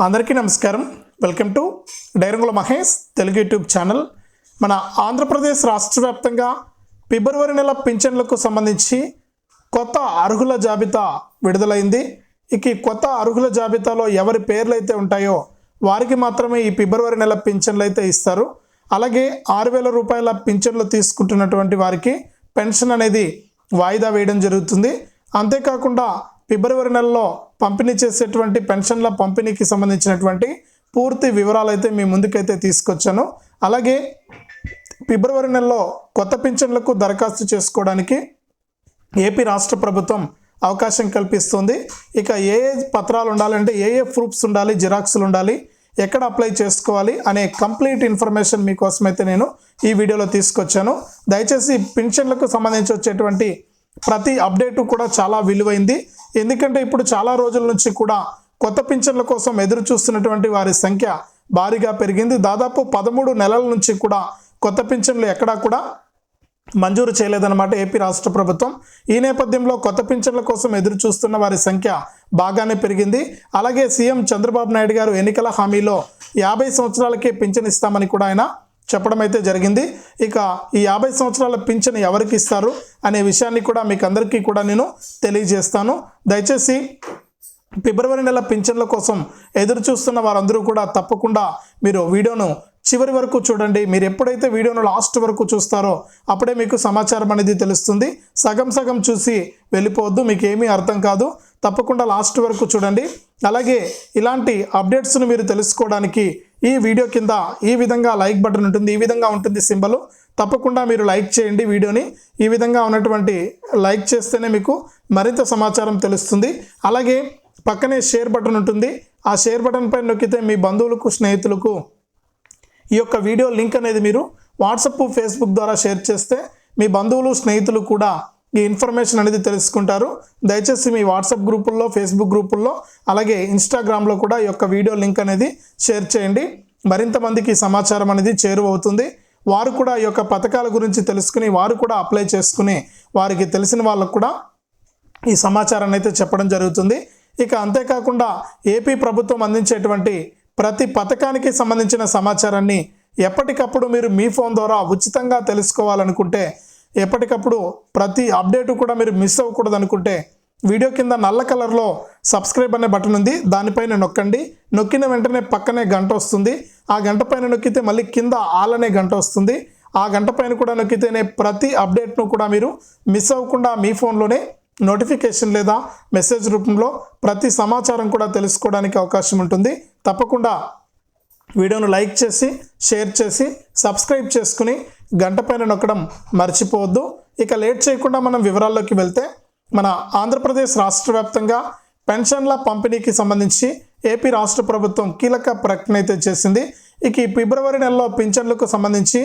అందరికీ నమస్కారం. Welcome to డైరంగుల మహేష్ తెలుగు యూట్యూబ్ ఛానల్. మన ఆంధ్రప్రదేశ్ రాష్ట్ర వ్యాప్తంగా ఫిబ్రవరి నెల పింఛన్లకు సంబంధించి కొత్త అర్హుల జాబితా విడుదలైంది. ఇక ఈ కొత్త అర్హుల జాబితాలో ఎవరి పేర్లు అయితే ఉంటాయో వారికి మాత్రమే ఈ ఫిబ్రవరి నెల పింఛన్లు అయితే ఇస్తారు. అలాగే ఆరు వేల రూపాయల పింఛన్లు తీసుకుంటున్నటువంటి వారికి పెన్షన్ అనేది వాయిదా వేయడం జరుగుతుంది. అంతేకాకుండా ఫిబ్రవరి నెలలో పంపిణీ చేసేటువంటి పెన్షన్ల పంపిణీకి సంబంధించినటువంటి పూర్తి వివరాలు అయితే మీ ముందుకైతే తీసుకొచ్చాను. అలాగే ఫిబ్రవరి నెలలో కొత్త పింఛన్లకు దరఖాస్తు చేసుకోవడానికి ఏపీ రాష్ట్ర ప్రభుత్వం అవకాశం కల్పిస్తుంది. ఇక ఏ ఏ పత్రాలు ఉండాలంటే ఏ ఏ ప్రూఫ్స్ ఉండాలి జిరాక్స్లు ఉండాలి ఎక్కడ అప్లై చేసుకోవాలి అనే కంప్లీట్ ఇన్ఫర్మేషన్ మీకోసం అయితే నేను ఈ వీడియోలో తీసుకొచ్చాను. దయచేసి పింఛన్లకు సంబంధించి వచ్చేటువంటి ప్రతి అప్డేటు కూడా చాలా విలువైంది. ఎందుకంటే ఇప్పుడు చాలా రోజుల నుంచి కూడా కొత్త పింఛన్ల కోసం ఎదురు చూస్తున్నటువంటి వారి సంఖ్య భారీగా పెరిగింది. దాదాపు పదమూడు నెలల నుంచి కూడా కొత్త పింఛన్లు ఎక్కడా కూడా మంజూరు చేయలేదన్నమాట ఏపీ రాష్ట్ర ప్రభుత్వం. ఈ నేపథ్యంలో కొత్త పింఛన్ల కోసం ఎదురు చూస్తున్న వారి సంఖ్య బాగానే పెరిగింది. అలాగే సీఎం చంద్రబాబు నాయుడు గారు ఎన్నికల హామీలో యాభై సంవత్సరాలకే పింఛన్ ఇస్తామని కూడా ఆయన చెప్పడం అయితే జరిగింది. ఇక ఈ యాభై సంవత్సరాల పింఛను ఎవరికి ఇస్తారు అనే విషయాన్ని కూడా మీకు అందరికీ కూడా నేను తెలియజేస్తాను. దయచేసి ఫిబ్రవరి నెల పింఛన్ల కోసం ఎదురు చూస్తున్న వారందరూ కూడా తప్పకుండా మీరు వీడియోను చివరి వరకు చూడండి. మీరు ఎప్పుడైతే వీడియోను లాస్ట్ వరకు చూస్తారో అప్పుడే మీకు సమాచారం అనేది తెలుస్తుంది. సగం సగం చూసి వెళ్ళిపోవద్దు మీకు ఏమీ అర్థం కాదు. తప్పకుండా లాస్ట్ వరకు చూడండి. అలాగే ఇలాంటి అప్డేట్స్ను మీరు తెలుసుకోవడానికి ఈ వీడియో కింద ఈ విధంగా లైక్ బటన్ ఉంటుంది ఈ విధంగా ఉంటుంది సింబల్. తప్పకుండా మీరు లైక్ చేయండి వీడియోని. ఈ విధంగా ఉన్నటువంటి లైక్ చేస్తేనే మీకు మరింత సమాచారం తెలుస్తుంది. అలాగే పక్కనే షేర్ బటన్ ఉంటుంది. ఆ షేర్ బటన్ పై నొక్కితే మీ బంధువులకు స్నేహితులకు ఈ యొక్క వీడియో లింక్ అనేది మీరు వాట్సప్ ఫేస్బుక్ ద్వారా షేర్ చేస్తే మీ బంధువులు స్నేహితులు కూడా ఈ ఇన్ఫర్మేషన్ అనేది తెలుసుకుంటారు. దయచేసి మీ వాట్సాప్ గ్రూపుల్లో ఫేస్బుక్ గ్రూపుల్లో అలాగే ఇన్స్టాగ్రామ్లో కూడా ఈ యొక్క వీడియో లింక్ అనేది షేర్ చేయండి. మరింత మందికి సమాచారం అనేది చేరువవుతుంది. వారు కూడా ఈ యొక్క పథకాల గురించి తెలుసుకుని వారు కూడా అప్లై చేసుకుని వారికి తెలిసిన వాళ్ళకు కూడా ఈ సమాచారాన్ని అయితే చెప్పడం జరుగుతుంది. ఇక అంతేకాకుండా ఏపీ ప్రభుత్వం అందించేటువంటి ప్రతి పథకానికి సంబంధించిన సమాచారాన్ని ఎప్పటికప్పుడు మీరు మీ ఫోన్ ద్వారా ఉచితంగా తెలుసుకోవాలనుకుంటే ఎప్పటికప్పుడు ప్రతి అప్డేట్ కూడా మీరు మిస్ అవ్వకూడదు అనుకుంటే వీడియో కింద నల్ల కలర్లో సబ్స్క్రైబ్ అనే బటన్ ఉంది దానిపైన నొక్కండి. నొక్కిన వెంటనే పక్కనే గంట వస్తుంది. ఆ గంట పైన నొక్కితే మళ్ళీ కింద ఆల్ అనే గంట వస్తుంది. ఆ గంట పైన కూడా నొక్కితేనే ప్రతి అప్డేట్ను కూడా మీరు మిస్ అవ్వకుండా మీ ఫోన్లోనే నోటిఫికేషన్ లేదా మెసేజ్ రూపంలో ప్రతి సమాచారం కూడా తెలుసుకోవడానికి అవకాశం ఉంటుంది. తప్పకుండా వీడియోను లైక్ చేసి షేర్ చేసి సబ్స్క్రైబ్ చేసుకుని గంట పైన నొక్కడం మర్చిపోవద్దు. ఇక లేట్ చేయకుండా మనం వివరాల్లోకి వెళ్తే మన ఆంధ్రప్రదేశ్ రాష్ట్ర వ్యాప్తంగా పెన్షన్ల పంపిణీకి సంబంధించి ఏపీ రాష్ట్ర ప్రభుత్వం కీలక ప్రకటన అయితే చేసింది. ఇక ఈ ఫిబ్రవరి నెలలో పింఛన్లకు సంబంధించి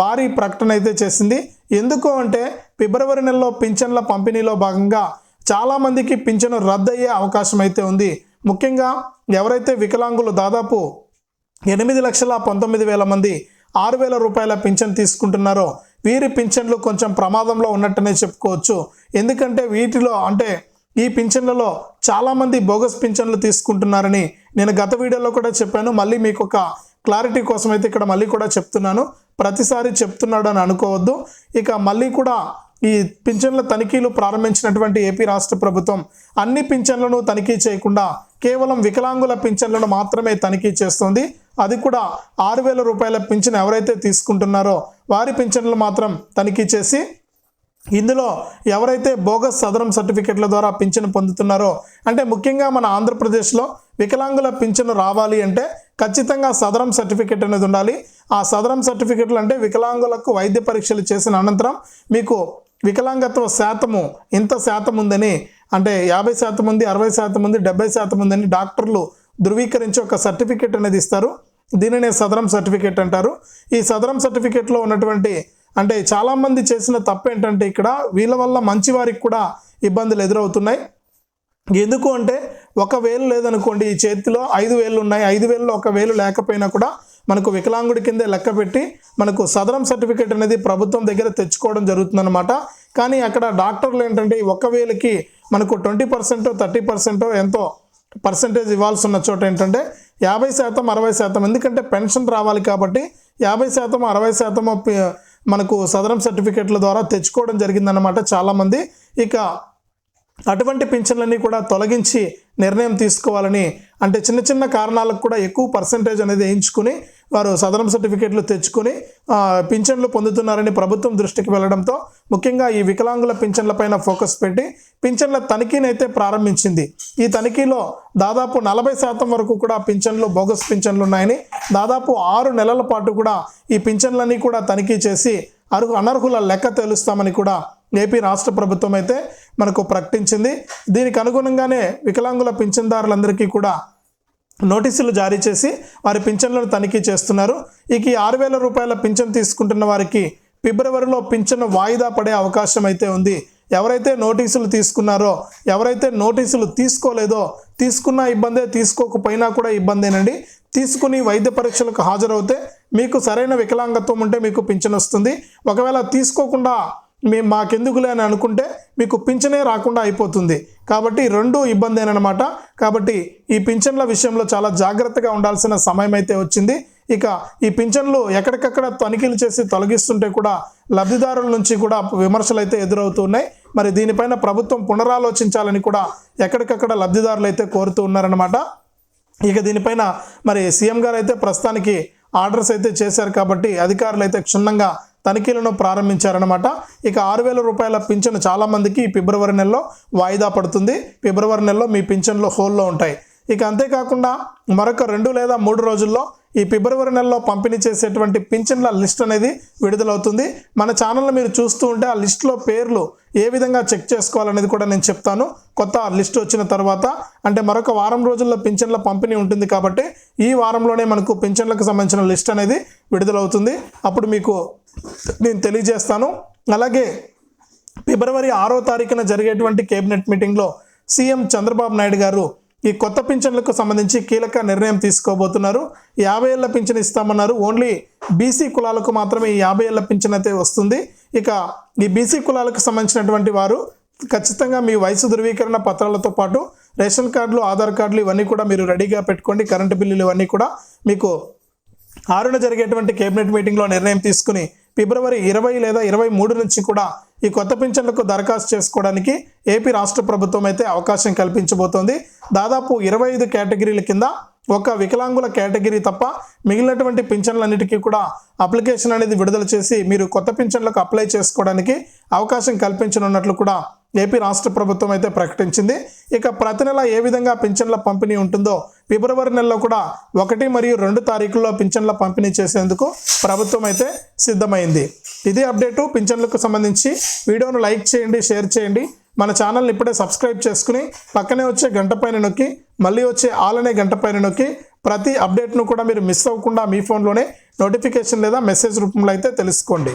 భారీ ప్రకటన అయితే చేసింది. ఎందుకు అంటే ఫిబ్రవరి నెలలో పింఛన్ల పంపిణీలో భాగంగా చాలామందికి పింఛను రద్దయ్యే అవకాశం అయితే ఉంది. ముఖ్యంగా ఎవరైతే వికలాంగులు దాదాపు ఎనిమిది లక్షల పంతొమ్మిది వేల మంది ఆరు వేల రూపాయల పింఛన్ తీసుకుంటున్నారో. వీరి పింఛన్లు కొంచెం ప్రమాదంలో ఉన్నట్టునే చెప్పుకోవచ్చు. ఎందుకంటే వీటిలో అంటే ఈ పింఛన్లలో చాలామంది బోగస్ పింఛన్లు తీసుకుంటున్నారని నేను గత వీడియోలో కూడా చెప్పాను. మళ్ళీ మీకు ఒక క్లారిటీ కోసం అయితే ఇక్కడ మళ్ళీ కూడా చెప్తున్నాను. ప్రతిసారి చెప్తున్నాడు అని అనుకోవద్దు. ఇక మళ్ళీ కూడా ఈ పింఛన్ల తనిఖీలు ప్రారంభించినటువంటి ఏపీ రాష్ట్ర ప్రభుత్వం అన్ని పింఛన్లను తనిఖీ చేయకుండా కేవలం వికలాంగుల పింఛన్లను మాత్రమే తనిఖీ చేస్తుంది. అది కూడా ఆరు వేల రూపాయల పింఛన్ ఎవరైతే తీసుకుంటున్నారో వారి పింఛన్లు మాత్రం తనిఖీ చేసి ఇందులో ఎవరైతే బోగస్ సదరం సర్టిఫికెట్ల ద్వారా పింఛను పొందుతున్నారో అంటే ముఖ్యంగా మన ఆంధ్రప్రదేశ్లో వికలాంగుల పింఛను రావాలి అంటే ఖచ్చితంగా సదరం సర్టిఫికెట్ అనేది ఉండాలి. ఆ సదరం సర్టిఫికెట్లు అంటే వికలాంగులకు వైద్య పరీక్షలు చేసిన అనంతరం మీకు వికలాంగత్వ శాతము ఇంత శాతం ఉందని అంటే యాభై శాతం ఉంది అరవై శాతం ఉంది డెబ్బై శాతం ఉందని డాక్టర్లు ధృవీకరించి ఒక సర్టిఫికెట్ అనేది ఇస్తారు. దీనినే సదరం సర్టిఫికేట్ అంటారు. ఈ సదరం సర్టిఫికెట్లో ఉన్నటువంటి అంటే చాలామంది చేసిన తప్పు ఏంటంటే ఇక్కడ వీళ్ళ వల్ల మంచి వారికి కూడా ఇబ్బందులు ఎదురవుతున్నాయి. ఎందుకు అంటే ఒక వేలు లేదనుకోండి ఈ చేతిలో ఐదు వేలు ఉన్నాయి. ఐదు వేలలో ఒక వేలు లేకపోయినా కూడా మనకు వికలాంగుడి కిందే లెక్క పెట్టి మనకు సదరం సర్టిఫికేట్ అనేది ప్రభుత్వం దగ్గర తెచ్చుకోవడం జరుగుతుందన్నమాట. కానీ అక్కడ డాక్టర్లు ఏంటంటే ఒక ఒక్క వేలకి మనకు ట్వంటీ పర్సెంటో థర్టీ పర్సెంటో ఎంతో పర్సంటేజ్ ఇవ్వాల్సి ఉన్న చోట ఏంటంటే యాభై శాతం అరవై శాతం. ఎందుకంటే పెన్షన్ రావాలి కాబట్టి యాభై శాతం అరవై శాతం మనకు సదరం సర్టిఫికెట్ల ద్వారా తెచ్చుకోవడం జరిగిందన్నమాట చాలామంది. ఇక అటువంటి పింఛన్లన్నీ కూడా తొలగించి నిర్ణయం తీసుకోవాలని అంటే చిన్న చిన్న కారణాలకు కూడా ఎక్కువ పర్సంటేజ్ అనేది వేయించుకుని వారు సదరం సర్టిఫికేట్లు తెచ్చుకొని పింఛన్లు పొందుతున్నారని ప్రభుత్వం దృష్టికి వెళ్ళడంతో ముఖ్యంగా ఈ వికలాంగుల పింఛన్లపైన ఫోకస్ పెట్టి పింఛన్ల తనిఖీనైతే ప్రారంభించింది. ఈ తనిఖీలో దాదాపు నలభై శాతం వరకు కూడా పింఛన్లు బోగస్ పింఛన్లు ఉన్నాయని దాదాపు ఆరు నెలల పాటు కూడా ఈ పింఛన్లన్నీ కూడా తనిఖీ చేసి అర్హు అనర్హుల లెక్క తేలుస్తామని కూడా ఏపీ రాష్ట్ర ప్రభుత్వం అయితే మనకు ప్రకటించింది. దీనికి అనుగుణంగానే వికలాంగుల పింఛన్దారులందరికీ కూడా నోటీసులు జారీ చేసి వారి పింఛన్లను తనిఖీ చేస్తున్నారు. ఇక ఈ ఆరు వేల రూపాయల పింఛన్ తీసుకుంటున్న వారికి ఫిబ్రవరిలో పింఛను వాయిదా పడే అవకాశం అయితే ఉంది. ఎవరైతే నోటీసులు తీసుకున్నారో ఎవరైతే నోటీసులు తీసుకోలేదో తీసుకున్న ఇబ్బందే తీసుకోకపోయినా కూడా ఇబ్బందేనండి. తీసుకుని వైద్య పరీక్షలకు హాజరవుతే మీకు సరైన వికలాంగత్వం ఉంటే మీకు పింఛన్ వస్తుంది ఒకవేళ తీసుకోకుండా మీ మాకెందుకులే అని అనుకుంటే మీకు పింఛనే రాకుండా అయిపోతుంది. కాబట్టి రెండు ఇబ్బందేనమాట కాబట్టి ఈ పింఛన్ల విషయంలో చాలా జాగ్రత్తగా ఉండాల్సిన సమయం అయితే వచ్చింది. ఇక ఈ పింఛన్లు ఎక్కడికక్కడ తనిఖీలు చేసి తొలగిస్తుంటే కూడా లబ్ధిదారుల నుంచి కూడా విమర్శలు అయితే ఎదురవుతున్నాయి. మరి దీనిపైన ప్రభుత్వం పునరాలోచించాలని కూడా ఎక్కడికక్కడ లబ్ధిదారులు అయితే కోరుతూ ఉన్నారనమాట ఇక దీనిపైన మరి సీఎం గారు అయితే ప్రస్తుతానికి ఆర్డర్స్ అయితే చేశారు కాబట్టి అధికారులు అయితే క్షుణ్ణంగా తనిఖీలను ప్రారంభించారనమాట ఇక ఆరు వేల రూపాయల పింఛను చాలామందికి ఫిబ్రవరి నెలలో వాయిదా పడుతుంది. ఫిబ్రవరి నెలలో మీ పింఛన్లు హోల్లో ఉంటాయి. ఇక అంతేకాకుండా మరొక రెండు లేదా మూడు రోజుల్లో ఈ ఫిబ్రవరి నెలలో పంపిణీ చేసేటువంటి పింఛన్ల లిస్ట్ అనేది విడుదలవుతుంది. మన ఛానల్ని మీరు చూస్తూ ఉంటే ఆ లిస్ట్లో పేర్లు ఏ విధంగా చెక్ చేసుకోవాలనేది కూడా నేను చెప్తాను. కొత్త లిస్ట్ వచ్చిన తర్వాత అంటే మరొక వారం రోజుల్లో పింఛన్ల పంపిణీ ఉంటుంది కాబట్టి ఈ వారంలోనే మనకు పింఛన్లకు సంబంధించిన లిస్ట్ అనేది విడుదలవుతుంది. అప్పుడు మీకు నేను తెలియజేస్తాను. అలాగే ఫిబ్రవరి ఆరో తారీఖున జరిగేటువంటి కేబినెట్ మీటింగ్లో సీఎం చంద్రబాబు నాయుడు గారు ఈ కొత్త పింఛన్లకు సంబంధించి కీలక నిర్ణయం తీసుకోబోతున్నారు. యాభై ఏళ్ళ పింఛన్ ఇస్తామన్నారు. ఓన్లీ బీసీ కులాలకు మాత్రమే ఈ యాభై ఏళ్ళ పింఛన్ అయితే వస్తుంది. ఇక ఈ బీసీ కులాలకు సంబంధించినటువంటి వారు ఖచ్చితంగా మీ వయసు ధృవీకరణ పత్రాలతో పాటు రేషన్ కార్డులు ఆధార్ కార్డులు ఇవన్నీ కూడా మీరు రెడీగా పెట్టుకోండి. కరెంటు బిల్లులు ఇవన్నీ కూడా మీకు ఆరున జరిగేటువంటి కేబినెట్ మీటింగ్లో నిర్ణయం తీసుకుని ఫిబ్రవరి ఇరవై లేదా ఇరవై మూడు నుంచి కూడా ఈ కొత్త పింఛన్లకు దరఖాస్తు చేసుకోవడానికి ఏపీ రాష్ట్ర ప్రభుత్వం అయితే అవకాశం కల్పించబోతోంది. దాదాపు ఇరవై ఐదు కేటగిరీల కింద ఒక వికలాంగుల కేటగిరీ తప్ప మిగిలినటువంటి పింఛన్లన్నిటికీ కూడా అప్లికేషన్ అనేది విడుదల చేసి మీరు కొత్త పింఛన్లకు అప్లై చేసుకోవడానికి అవకాశం కల్పించనున్నట్లు కూడా ఏపీ రాష్ట్ర ప్రభుత్వం అయితే ప్రకటించింది. ఇక ప్రతి నెల ఏ విధంగా పింఛన్ల పంపిణీ ఉంటుందో ఫిబ్రవరి నెలలో కూడా ఒకటి మరియు రెండు తారీఖుల్లో పింఛన్ల పంపిణీ చేసేందుకు ప్రభుత్వం అయితే సిద్ధమైంది. ఇదే అప్డేటు. పింఛన్లకు సంబంధించి వీడియోను లైక్ చేయండి షేర్ చేయండి. మన ఛానల్ని ఇప్పుడే సబ్స్క్రైబ్ చేసుకుని పక్కనే వచ్చే గంట పైన నొక్కి మళ్ళీ వచ్చే ఆల్ అనే గంట పైన నొక్కి ప్రతి అప్డేట్ను కూడా మీరు మిస్ అవ్వకుండా మీ ఫోన్లోనే నోటిఫికేషన్ లేదా మెసేజ్ రూపంలో అయితే తెలుసుకోండి.